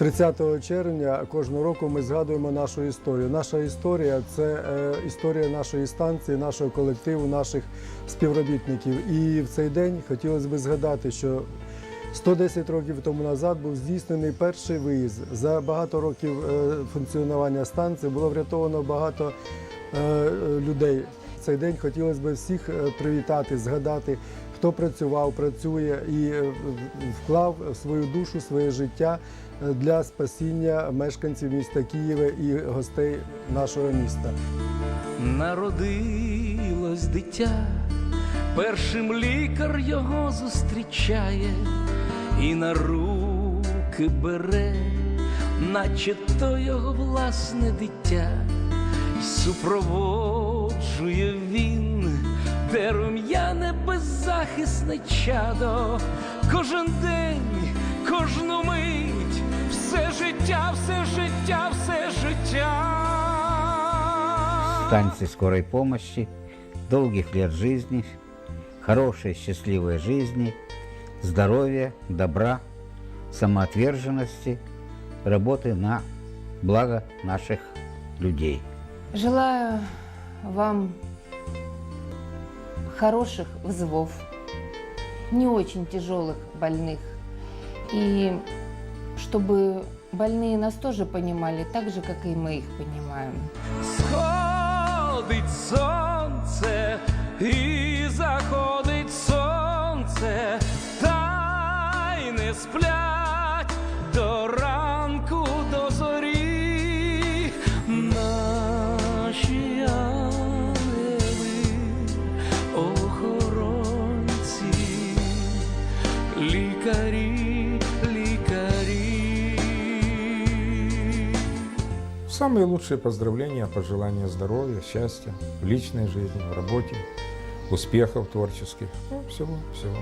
30 червня кожного року ми згадуємо нашу історію. Наша історія це е, історія нашої станції, нашого колективу, наших співробітників. І в цей день хотілося б згадати, що 110 років тому назад був здійснений перший виїзд. За багато років е, функціонування станції було врятовано багато е, людей. В цей день хотілося б всіх привітати, згадати, хто працював, працює і е, вклав свою душу, своє життя е, для спасіння мешканців міста Києва і гостей нашого міста. Народилось дитя, першим лікар його зустрічає і на руки бере, наче то його власне дитя, супроводжує він, де рум'яне беззахисне чадо, кожен день, кожну мить, все життя, все життя, все життя. станции скорой помощи, долгих лет жизни, хорошей счастливой жизни, здоровья, добра, самоотверженности, работы на благо наших людей. Желаю вам хороших вызовов, не очень тяжелых больных. И чтобы больные нас тоже понимали так же, как и мы их понимаем. Сходить сонце і заходить Самые лучшие поздравления, пожелания здоровья, счастья в личной жизни, в работе, успехов творческих. Ну, всего, всего.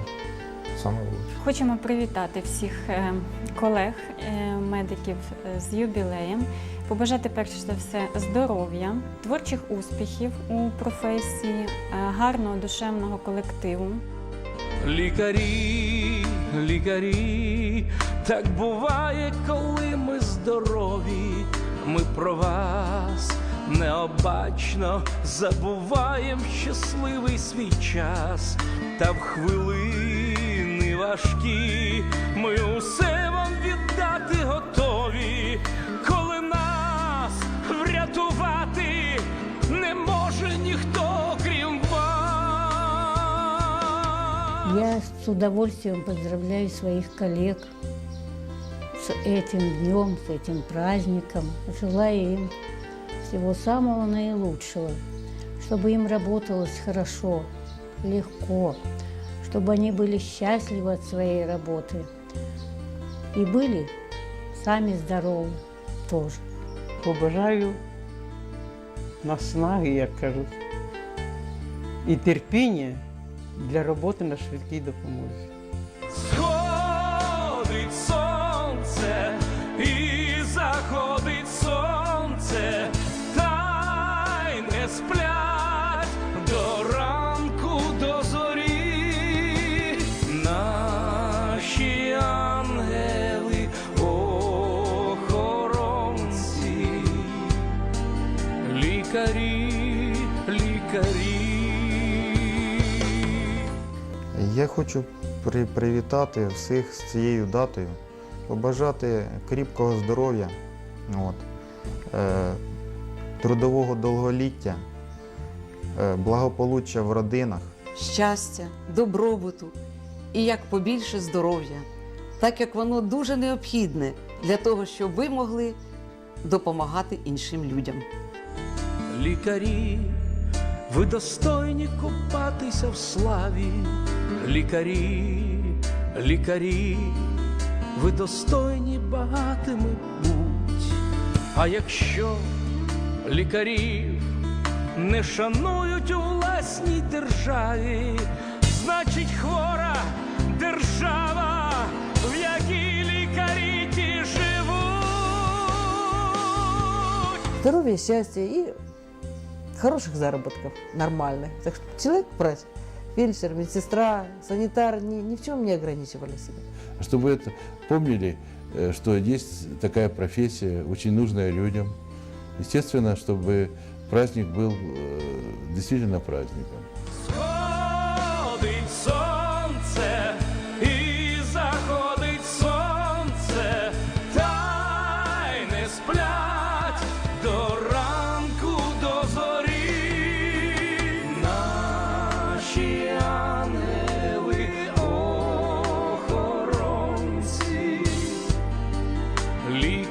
Самого лучшего. Хочемо привітати всіх е, колег, е, медиків е, з юбілеєм, побажати перш за все здоров'я, творчих успіхів у професії, е, гарного душевного колективу. Лікарі, лікарі, так буває, коли ми здорові. Ми про вас необачно забуваєм щасливий свій час, та в хвилини важкі ми усе вам віддати готові, коли нас врятувати не може ніхто крім вас. Я с удовольствием поздравляю своих коллег с этим днем, с этим праздником. Желаю им всего самого наилучшего, чтобы им работалось хорошо, легко, чтобы они были счастливы от своей работы и были сами здоровы тоже. побажаю наснаги, як кажуть, і терпіння для роботи на швидкій допомозі. Лікарі, лікарі. Я хочу при- привітати всіх з цією датою, побажати кріпкого здоров'я, от, е, трудового довголіття, е, благополуччя в родинах. щастя, добробуту і як побільше здоров'я, так як воно дуже необхідне для того, щоб ви могли допомагати іншим людям. Лікарі, ви достойні купатися в славі. Лікарі, лікарі, ви достойні багатими будь. А якщо лікарів не шанують у власній державі, значить хвора держава, в якій лікарі ті живуть. Здоров'я, щастя і хороших заработков, нормальных. Так что человек брать, фельдшер, медсестра, санитар, ни, ни в чем не ограничивали себя. чтобы вы это помнили э, что есть такая профессия, очень нужная людям. Естественно, чтобы праздник был э, действительно праздником. Сходить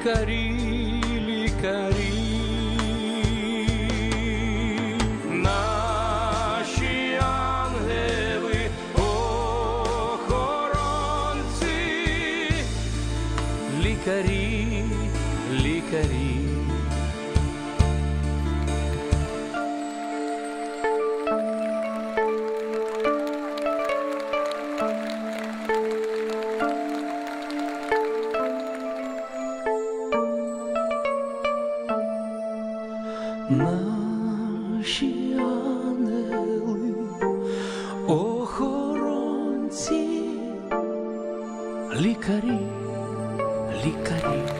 лікарі, Наші ангели, охоронці, лікарі, лікарі.